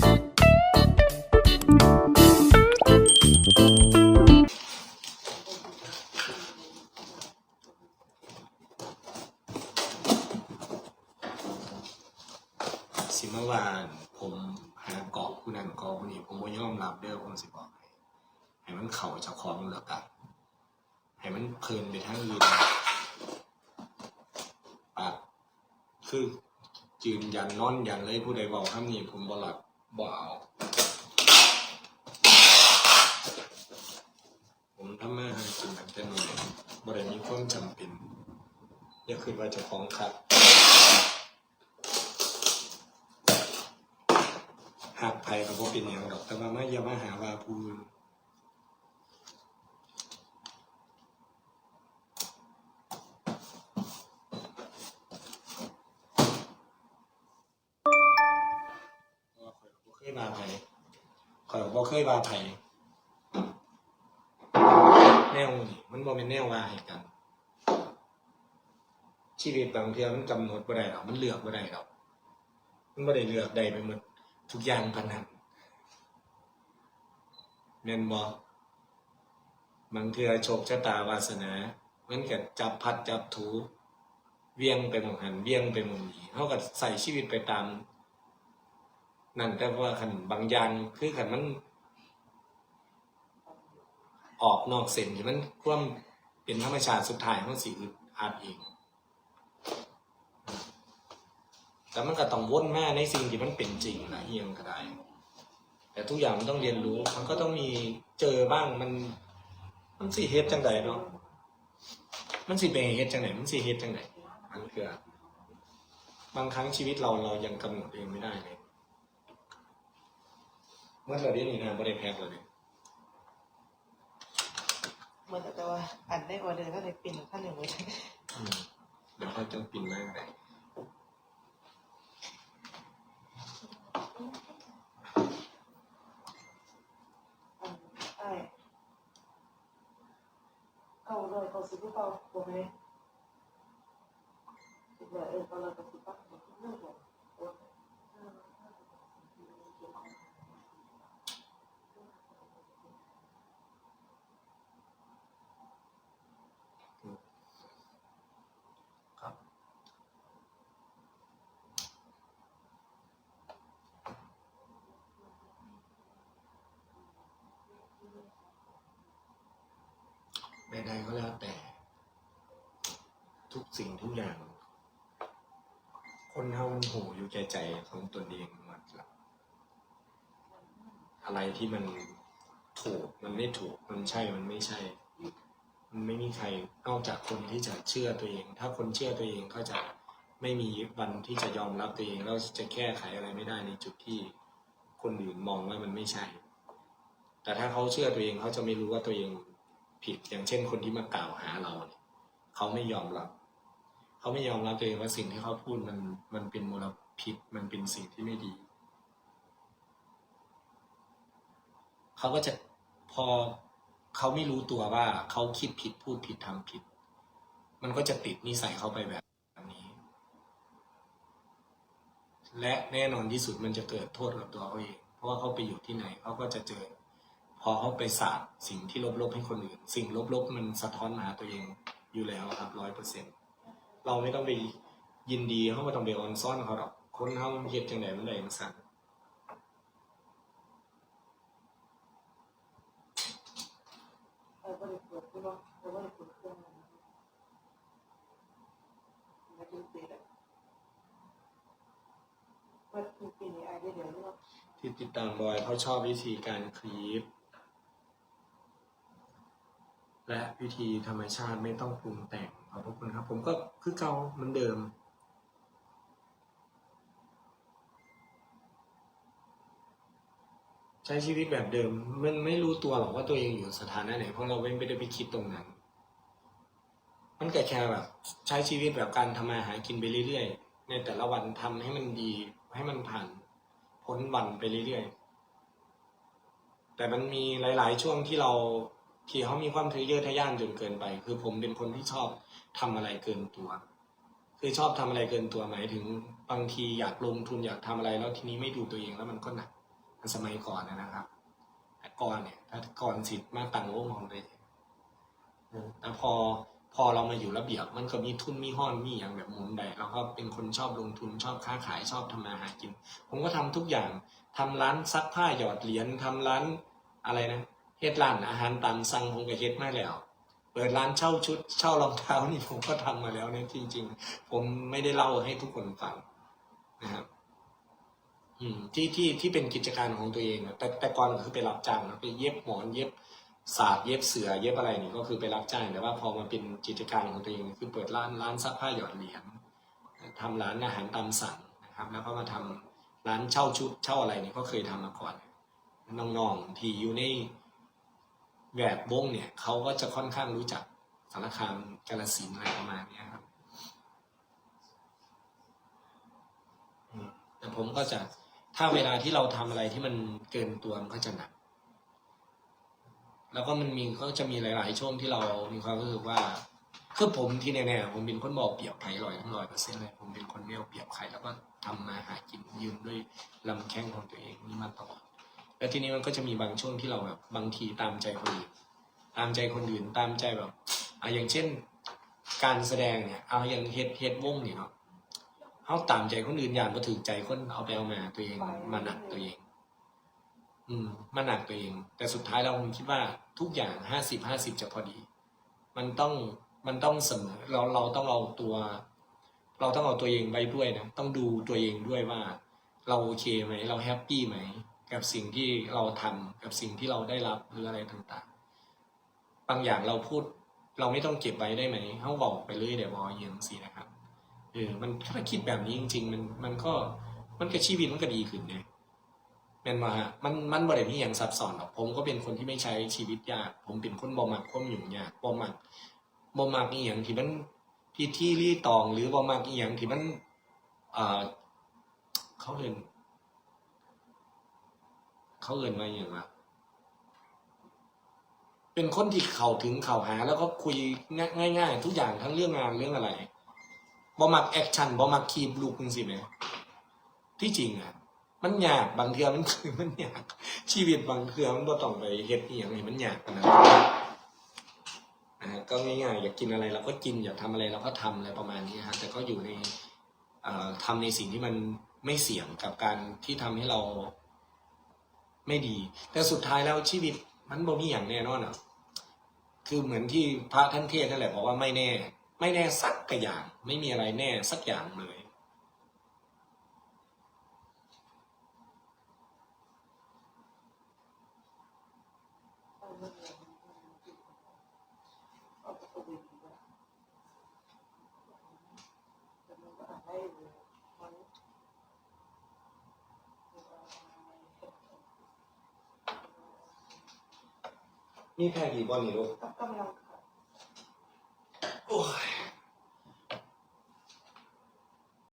สิเมื่อวานผมหาเกาะผู้นั้นเกาะผู้นี้ผมบ่ยอมรับเด้อผมสิบอกให้ให้มันเข่าเจ้าของเหลือกันให้มันเพลินไปทางอื่นปากคือ ยืนยันนอนยันเลยผู้ใดบอกคำนี้ผมบ่รับ บ่เอาผมทำมาหากินตั้งแต่น้อยบ่ได้มีความจำเป็นอย่าคิดว่าเจ้าของขับหักไผ่กับพวกเป็นอย่างดอกแต่ว่าไม่อย่ามาหาว่าพูน บ่เคยว่าไผ่แนวนี่มันบ่เป็นแนวว่าให้กัน ชีวิตบางเทีมันกำหนดบ่ได้หรอกมันเลือกบ่ได้หรอกมันบ่ได้เลือกได้ไปหมดทุกอย่างพันหันแม่นบ่บางเทื่อโชคชะตาวาสนามันก็จับพัดจับถู เวียงไปหมองหันเวียงไปหมองนี้เฮาก็ใส่ชีวิตไปตามนั่นแต่ว่าคันบางอย่างคือคันมัน ออกนอกเส้นที่มันความเป็นธรรมชาติสุดท้ายมันสิอึดอัดเองแต่มันก็ต้องวนแมาในสิ่งที่มันเป็นจริงนะเฮียงก็ได้ แต่ทุกอย่างมันต้องเรียนรู้ มันก็ต้องมีเจอบ้างมัน มันสิเฮ็ดจังไดเนาะมันสิเป็นเฮ็ดจังไดมันสิเฮ็ดจังไดอันคือบางครั้งชีวิตเราเรายังกำหนดเองไม่ได้เลยเมื่อเราได้นี่นะบ่ได้แพ็คเลย เหมือนแต่ว่าอันได้ออเดอร์ก็เลยปิ่นข้างหนึ่งเลยอืมเดี๋ยวเขาจะปินมากเลยใช่เก้าเลยเก้าสิบเก้าบวกเลยสิบเลยเออเก้าเลยเก้าสิบเก้าบวกเรื่องบวกบวก ครับ ใดๆก็แล้วแต่ ทุกสิ่งทุกอย่าง คนเฮามันหูอยู่แก่ใจของตนเองหมดละอะไรที่มันถูกมันไม่ถูกมันใช่มันไม่ใช่ มันไม่มีใครนอกจากคนที่จะเชื่อตัวเอง ถ้าคนเชื่อตัวเองก็จะไม่มีวันที่จะยอมรับตัวเองแล้วจะแก้ไขอะไรไม่ได้ในจุดที่คนอื่นมองว่ามันไม่ใช่ แต่ถ้าเขาเชื่อตัวเองเขาจะไม่รู้ว่าตัวเองผิดอย่างเช่นคนที่มากล่าวหาเราเนี่ยเขาไม่ยอมรับ เขาไม่ยอมรับตัวเองว่าสิ่งที่เขาพูดมันมันเป็นมลพิษมันเป็นสิ่งที่ไม่ดี เขาก็จะพอเขาไม่รู้ตัวว่าเขาคิดผิดพูดผิดทำผิด มันก็จะติดนิสัยเขาไปแบบนี้ และแน่นอนที่สุดมันจะเกิดโทษกับตัวเขาเอง เพราะว่าเขาไปอยู่ที่ไหนเขาก็จะเจอ พอเขาไปสาดสิ่งที่ลบๆให้คนอื่น สิ่งลบๆมันสะท้อนมาตัวเองอยู่แล้วครับร้อยเปอร์เซ็นต์ เราไม่ต้องไปยินดีเขาไม่ต้องไปออนซ่อนเขาหรอกคนเขาเฮ็ดจังไหนมันได้จังสั่นเออก็เลยปวดที่ว่าเออก็เลยปวดเครื่องมันมาดูเสร็จแล้วว่าดูปีนี้อาจจะเดี๋ยวนี้ว่าที่ติดตามบอยเขาชอบวิธีการคลีป และวิธีธรรมชาติไม่ต้องปรุงแต่งขอบพระคุณครับ ผมก็คือเก่าเหมือนเดิมใช้ชีวิตแบบเดิม มันไม่รู้ตัวหรอกว่าตัวเองอยู่สถานะไหนเพราะเราไม่ได้ไปคิดตรงนั้น มันแค่แค่แบบ ใช้ชีวิตแบบการทำมาหากินไปเรื่อยๆ ในแต่ละวันทำให้มันดี ให้มันผ่านพ้นวันไปเรื่อยๆ แต่มันมีหลาย ๆ ช่วงที่เรา ที่เขามีความทะเยอทะยานจนเกินไป คือผมเป็นคนที่ชอบทำอะไรเกินตัว คือชอบทำอะไรเกินตัวหมายถึงบางทีอยากลงทุนอยากทำอะไรแล้วทีนี้ไม่ดูตัวเองแล้วมันก็หนักสมัยก่อนนะครับแต่ก่อนเนี่ยถ้าก่อนสิทธิ์มาตั้งวงของเองเออแต่พอพอเรามาอยู่ระเบียบมันก็มีทุนมีห้อนมีอย่างแบบหมุนได้เราก็เป็นคนชอบลงทุนชอบค้าขายชอบทำมาหากิน ผมก็ทำทุกอย่างทำร้านซักผ้าหยอดเหรียญทำร้านอะไรนะ เฮ็ดร้านอาหารตามสั่งผมก็เฮ็ดมาแล้ว เปิดร้านเช่าชุดเช่ารองเท้านี่ผมก็ทำมาแล้วเนี่ยจริง ๆ ผมไม่ได้เล่าให้ทุกคนฟังนะครับที่ที่ที่เป็นกิจการของตัวเองอะแต่แต่ก่อนคือไปรับจ้างนะไปเย็บหมอนเย็บสาดเย็บเสือเย็บอะไรนี่ก็คือไปรับจ้างแต่ว่าพอมาเป็นกิจการของตัวเองคือเปิดร้านร้านซักผ้าหยอดเหรียญทำร้านอาหารตามสั่งนะครับ แล้วก็มาทำร้านเช่าชุดเช่าอะไรนี่ก็เคยทำมาก่อนน้องๆที่อยู่ใน แวดวงเนี่ยเขาก็จะค่อนข้างรู้จักสารคามกาลสินอะไรประมาณนี้ครับแต่ผมก็จะถ้าเวลาที่เราทำอะไรที่มันเกินตัวมันก็จะหนัก แล้วก็มันมีก็จะมีหลาย ๆ ช่วงที่เรามีความรู้สึกว่าคือผมที่แน่ๆผมเป็นคนบอกเปรียบใครร้อยทั้งร้อยเปอร์เซ็นต์เลยผมเป็นคนไม่เอาเปรียบใครแล้วก็ทำมาหากินยืนด้วยลำแข้งของตัวเองนี่มาตลอด แล้วทีนี้มันก็จะมีบางช่วงที่เราแบบบางทีตามใจคนอื่นตามใจคนอื่นตามใจแบบอะอย่างเช่น การแสดงเนี่ยเอาอย่างเฮ็ดเฮ็ดวงเนี่ยเนาะเขาตามใจคนอื่นอย่างก็ถือใจคนเอาไปเอามาตัวเองมาหนักตัวเอง อืมมาหนักตัวเอง แต่สุดท้ายเราผมคิดว่าทุกอย่างห้าสิบห้าสิบจะพอดี มันต้องมันต้องเสมอเราเราต้องเอาตัว เราต้องเอาตัวเองไว้ด้วยนะต้องดูตัวเองด้วยว่า เราโอเคไหมเราแฮปปี้ไหม กับสิ่งที่เราทำกับสิ่งที่เราได้รับหรืออะไรต่างๆ บางอย่างเราพูดเราไม่ต้องเก็บไว้ได้ไหมเขาบอกไปเรื่อยเดี๋ยวบอเยี่ยงสินะครับเออมันถ้าคิดแบบนี้จริง ๆ มันมันก็มันก็ชีวิตมันก็ดีขึ้นไงแม่นว่ามันมันบ่ได้มีอย่างซับซ้อนหรอกผมก็เป็นคนที่ไม่ใช้ชีวิตยาก ผมเป็นคนบ่มักความยุ่งยากบ่มักบ่มักอีหยังที่มันที่ที่รีตองหรือบ่มักอีหยังที่มันเอ่อเขาเอิ้น เขาเอิ้นว่าอย่างวะเป็นคนที่เข้าถึงเข้าหา แล้วก็คุยง่ายๆ ทุกอย่างทั้งเรื่องงานเรื่องอะไรบ่มักแอคชั่นบ่มักคีบลูกจังซี่แหมที่จริงอะ มันยากบางเทื่อมันคือมันยากชีวิตบางเทื่อมันบ่ต้องไปเฮ็ดอีหยังให้มันยากนาดนั้นอ่าก็ง่ายๆอยากกินอะไรเราก็กินอยากทำอะไรเราก็ทำอะไรประมาณนี้ฮะแต่ก็อยู่ในเอ่อทำในสิ่งที่มันไม่เสี่ยงกับการที่ทำให้เรา ไม่ดี แต่สุดท้ายแล้วชีวิตมันบ่มีอย่างแน่นอนอะคือเหมือนที่พระท่านเทศน์นั่นแหละบอกว่าไม่แน่ ไม่แน่สักกอย่าง ไม่มีอะไรแน่สักอย่างเลย เอาเรื่องอะไรเอาประตูดีกว่าแต่มันก็อาจได้อยู่มัน นี่แพรกี่บอลนี่ลูก กำลัง